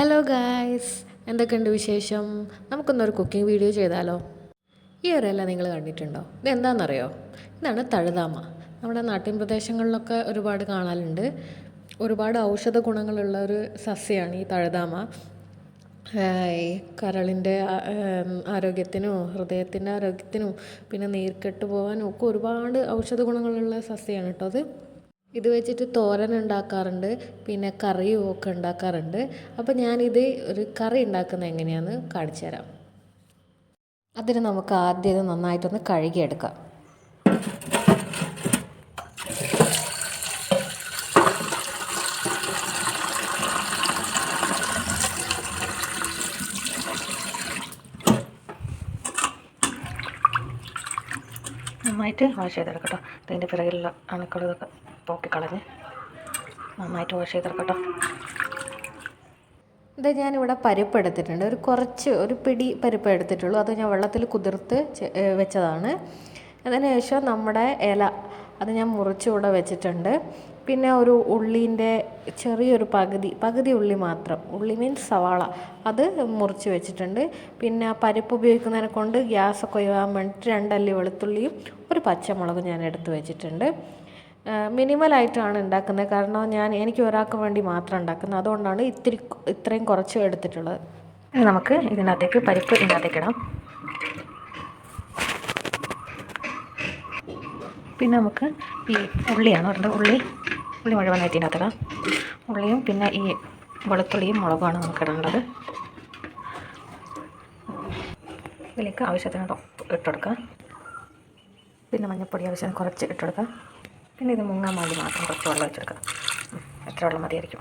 Hello guys എന്തൊക്കെയുണ്ട് വിശേഷം? നമുക്കൊന്നൊരു cooking video ചെയ്താലോ? ഈ ഇറയെല്ലാം നിങ്ങൾ കണ്ടിട്ടുണ്ടോ? ഇതെന്താണെന്നറിയോ ഇതാണ് തഴുതാമ. നമ്മുടെ നാട്ടിൻ പ്രദേശങ്ങളിലൊക്കെ ഒരുപാട് കാണാറുണ്ട് ഒരുപാട് ഔഷധ ഗുണങ്ങളുള്ള ഒരു സസ്യമാണ് ഈ തഴുതാമ. ഈ കരളിന്റെ ആരോഗ്യത്തിനും ഹൃദയത്തിന്റെ ആരോഗ്യത്തിനും പിന്നെ നീർക്കെട്ട് പോകാനും ഒക്കെ ഒരുപാട് ഔഷധ ഗുണങ്ങളുള്ള സസ്യമാണ് കേട്ടോ അത്. ഇത് വെച്ചിട്ട് തോരൻ ഉണ്ടാക്കാറുണ്ട് പിന്നെ കറിയും ഒക്കെ ഉണ്ടാക്കാറുണ്ട്. അപ്പോൾ ഞാനിത് ഒരു കറി ഉണ്ടാക്കുന്നത് എങ്ങനെയാണെന്ന് കാണിച്ചു തരാം. അതിന് നമുക്ക് ആദ്യം ഇത് നന്നായിട്ടൊന്ന് കഴുകിയെടുക്കാം. നന്നായിട്ട് വാഷ് ചെയ്തെടുക്കട്ടോ ഇതിന്റെ പിറകിലുള്ള അണുക്കൾ പോക്കിക്കളഞ്ഞ് നന്നായിട്ട് വാഷ് ചെയ്തെടുക്കട്ടോ ഇത് ഞാനിവിടെ പരിപ്പ് എടുത്തിട്ടുണ്ട് ഒരു കുറച്ച് ഒരു പിടി പരിപ്പ് എടുത്തിട്ടുള്ളൂ. അത് ഞാൻ വെള്ളത്തിൽ കുതിർത്ത് വെച്ചതാണ്. അതിന് ശേഷം നമ്മുടെ ഇല അത് ഞാൻ മുറിച്ചുകൂടെ വെച്ചിട്ടുണ്ട്. പിന്നെ ഒരു ഉള്ളീന്റെ ചെറിയൊരു പകുതി പകുതി ഉള്ളി മാത്രം. ഉള്ളി മീൻസ് സവാള. അത് മുറിച്ച് വെച്ചിട്ടുണ്ട്. പിന്നെ പരിപ്പ് ഉപയോഗിക്കുന്നതിനെ കൊണ്ട് ഗ്യാസൊക്കെ ഒഴിവാൻ വേണ്ടിയിട്ട് രണ്ടല്ലി വെളുത്തുള്ളിയും ഒരു പച്ചമുളകും ഞാൻ എടുത്ത് വെച്ചിട്ടുണ്ട്. മിനിമലായിട്ടാണ് ഉണ്ടാക്കുന്നത്. കാരണം ഞാൻ എനിക്ക് ഒരാൾക്ക് വേണ്ടി മാത്രം ഉണ്ടാക്കുന്നത്. അതുകൊണ്ടാണ് ഇത്തിരി ഇത്രയും കുറച്ച് എടുത്തിട്ടുള്ളത്. നമുക്ക് ഇതിനകത്തേക്ക് പരിപ്പ് ഇതിനകത്തേക്ക് ഇടാം. പിന്നെ നമുക്ക് ഈ ഉള്ളിയാണ് പറഞ്ഞത് ഉള്ളി ഉള്ളി മുഴുവനായിട്ട് ഇതിനകത്തിടാം ഉള്ളിയും പിന്നെ ഈ വെളുത്തുള്ളിയും മുളകുമാണ് നമുക്ക് ഇടേണ്ടത്. ഇതിലേക്ക് ആവശ്യത്തിന് ഇട്ടുകൊടുക്കാം പിന്നെ മഞ്ഞൾപ്പൊടി ആവശ്യത്തിന് കുറച്ച് ഇട്ടെടുക്കാം പിന്നെ ഇത് മുങ്ങാൻ വേണ്ടി മാത്രം കുറച്ച് വെള്ളം വെച്ചെടുക്കാം എത്ര വെള്ളം മതിയായിരിക്കും?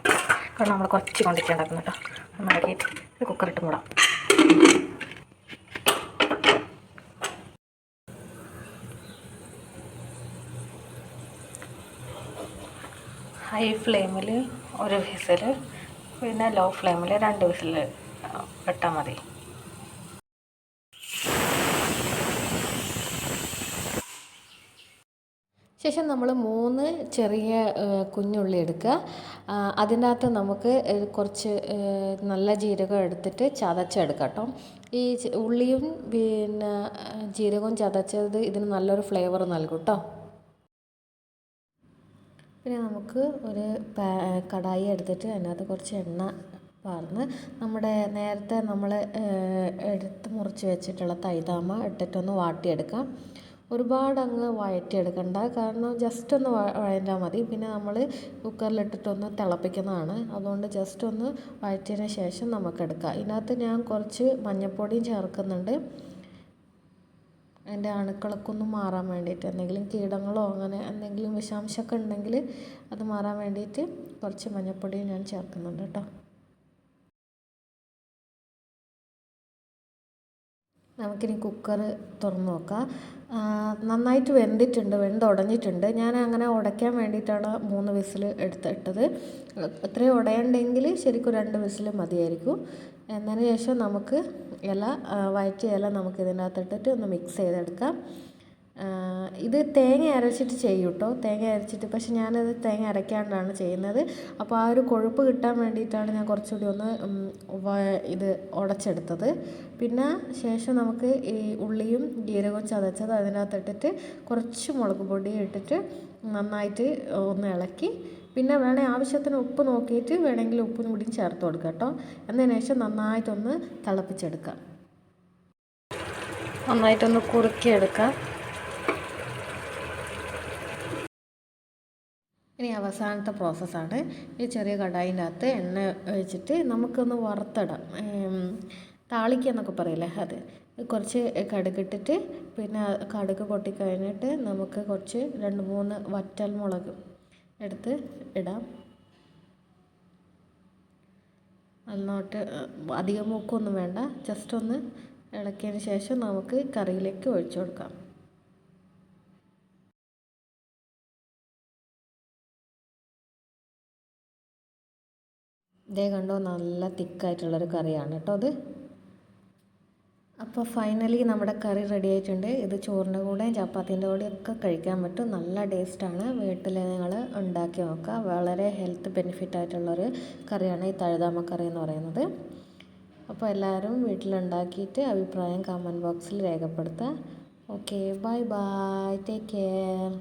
കാരണം നമ്മൾ കുറച്ച് കൊണ്ടിട്ട് ഉണ്ടാക്കുന്നു കേട്ടോ നന്നാക്കിയിട്ട് ഇത് കുക്കറിട്ട് മൂടാം. ഹൈ ഫ്ലെയിമിൽ ഒരു വിസിൽ പിന്നെ ലോ ഫ്ലെയിമിൽ രണ്ട് വിസിൽ ഇട്ടാൽ മതി. ശേഷം നമ്മൾ മൂന്ന് ചെറിയ കുഞ്ഞുള്ളി എടുക്കുക. അതിനകത്ത് നമുക്ക് കുറച്ച് നല്ല ജീരകം എടുത്തിട്ട് ചതച്ചെടുക്കാം കേട്ടോ. ഈ ഉള്ളിയും പിന്നെ ജീരകവും ചതച്ചത് ഇതിന് നല്ലൊരു ഫ്ലേവർ നൽകും കേട്ടോ. പിന്നെ നമുക്ക് ഒരു കടായി എടുത്തിട്ട് അതിനകത്ത് കുറച്ച് എണ്ണ പാർന്ന് നമ്മുടെ നേരത്തെ നമ്മൾ എടുത്ത് മുറിച്ച് വെച്ചിട്ടുള്ള തൈതാമ ഇട്ടിട്ടൊന്ന് വാട്ടിയെടുക്കാം. ഒരുപാട് അങ്ങ് വഴറ്റിയെടുക്കണ്ട കാരണം ജസ്റ്റ് ഒന്ന് വഴറ്റാൽ മതി. പിന്നെ നമ്മൾ കുക്കറിലിട്ടിട്ടൊന്ന് തിളപ്പിക്കുന്നതാണ്. അതുകൊണ്ട് ജസ്റ്റ് ഒന്ന് വഴറ്റിയതിന് ശേഷം നമുക്കെടുക്കാം. ഇതിനകത്ത് ഞാൻ കുറച്ച് മഞ്ഞൾപ്പൊടിയും ചേർക്കുന്നുണ്ട്. അതിന്റെ അണുക്കളൊക്കെ ഒന്ന് മാറാൻ വേണ്ടിയിട്ട് എന്തെങ്കിലും കീടങ്ങളോ അങ്ങനെ എന്തെങ്കിലും വിഷാംശമൊക്കെ ഉണ്ടെങ്കിൽ അത് മാറാൻ വേണ്ടിയിട്ട് കുറച്ച് മഞ്ഞൾപ്പൊടിയും ഞാൻ ചേർക്കുന്നുണ്ട് കേട്ടോ. നമുക്കിനി കുക്കർ തുറന്ന് നോക്കാം. നന്നായിട്ട് വെന്തിട്ടുണ്ട് വെന്ത് ഉടഞ്ഞിട്ടുണ്ട് ഞാൻ അങ്ങനെ ഉടയ്ക്കാൻ വേണ്ടിയിട്ടാണ് മൂന്ന് വിസിൽ എടുത്തിട്ടത്. ഇത്രയും ഉടയണ്ടെങ്കിൽ ശരിക്കും രണ്ട് വിസിൽ മതിയായിരിക്കും. എന്നതിന് ശേഷം നമുക്ക് ഇല വയറ്റിയ ഇല നമുക്ക് ഇതിനകത്തിട്ടിട്ട് ഒന്ന് മിക്സ് ചെയ്തെടുക്കാം. ഇത് തേങ്ങ അരച്ചിട്ട് ചെയ്യും കേട്ടോ തേങ്ങ അരച്ചിട്ട് പക്ഷെ ഞാനത് തേങ്ങ അരയ്ക്കാണ്ടാണ് ചെയ്യുന്നത്. അപ്പോൾ ആ ഒരു കൊഴുപ്പ് കിട്ടാൻ വേണ്ടിയിട്ടാണ് ഞാൻ കുറച്ചുകൂടി ഒന്ന് ഇത് ഉടച്ചെടുത്തത്. പിന്നെ ശേഷം നമുക്ക് ഈ ഉള്ളിയും ജീരകവും ചതച്ചത് അതിനകത്ത് ഇട്ടിട്ട് കുറച്ച് മുളക് പൊടി ഇട്ടിട്ട് നന്നായിട്ട് ഒന്ന് ഇളക്കി. പിന്നെ വേണേൽ ആവശ്യത്തിന് ഉപ്പ് നോക്കിയിട്ട് വേണമെങ്കിൽ ഉപ്പും കൂടിയും ചേർത്ത് കൊടുക്കാം കേട്ടോ. എന്നതിന് ശേഷം നന്നായിട്ടൊന്ന് തിളപ്പിച്ചെടുക്കാം. നന്നായിട്ടൊന്ന് കുറുക്കിയെടുക്കാം. ഇനി അവസാനത്തെ പ്രോസസ്സാണ് ഈ ചെറിയ കടായിന്റെ അകത്ത് എണ്ണ ഒഴിച്ചിട്ട് നമുക്കൊന്ന് വറുത്തിടാം. താളിക്ക താളിക്കുക എന്നൊക്കെ പറയില്ലേ? അത് കുറച്ച് കടുകിട്ടിട്ട് പിന്നെ കടുക് പൊട്ടിക്കഴിഞ്ഞിട്ട് നമുക്ക് കുറച്ച് രണ്ട് മൂന്ന് വറ്റൽ മുളക് എടുത്ത് ഇടാം. നന്നായിട്ട് അധികം മൂക്കൊന്നും വേണ്ട. ജസ്റ്റ് ഒന്ന് ഇളക്കിയതിന് ശേഷം നമുക്ക് കറിയിലേക്ക് ഒഴിച്ചു കൊടുക്കാം. ഇതേ കണ്ടോ നല്ല തിക്കായിട്ടുള്ളൊരു കറിയാണ് കേട്ടോ അത്. അപ്പോൾ ഫൈനലി നമ്മുടെ കറി റെഡി ആയിട്ടുണ്ട്. ഇത് ചോറിന്റെ കൂടെ ചപ്പാത്തിന്റെ കൂടെ ഒക്കെ കഴിക്കാൻ പറ്റും. നല്ല ടേസ്റ്റാണ് വീട്ടിൽ നിങ്ങൾ ഉണ്ടാക്കി നോക്കുക. വളരെ ഹെൽത്ത് ബെനിഫിറ്റ് ആയിട്ടുള്ളൊരു കറിയാണ് ഈ തഴുതാമ കറി എന്ന് പറയുന്നത്. അപ്പോൾ എല്ലാവരും വീട്ടിലുണ്ടാക്കിയിട്ട് അഭിപ്രായം കമന്റ് ബോക്സിൽ രേഖപ്പെടുത്തുക. Okay bye bye take care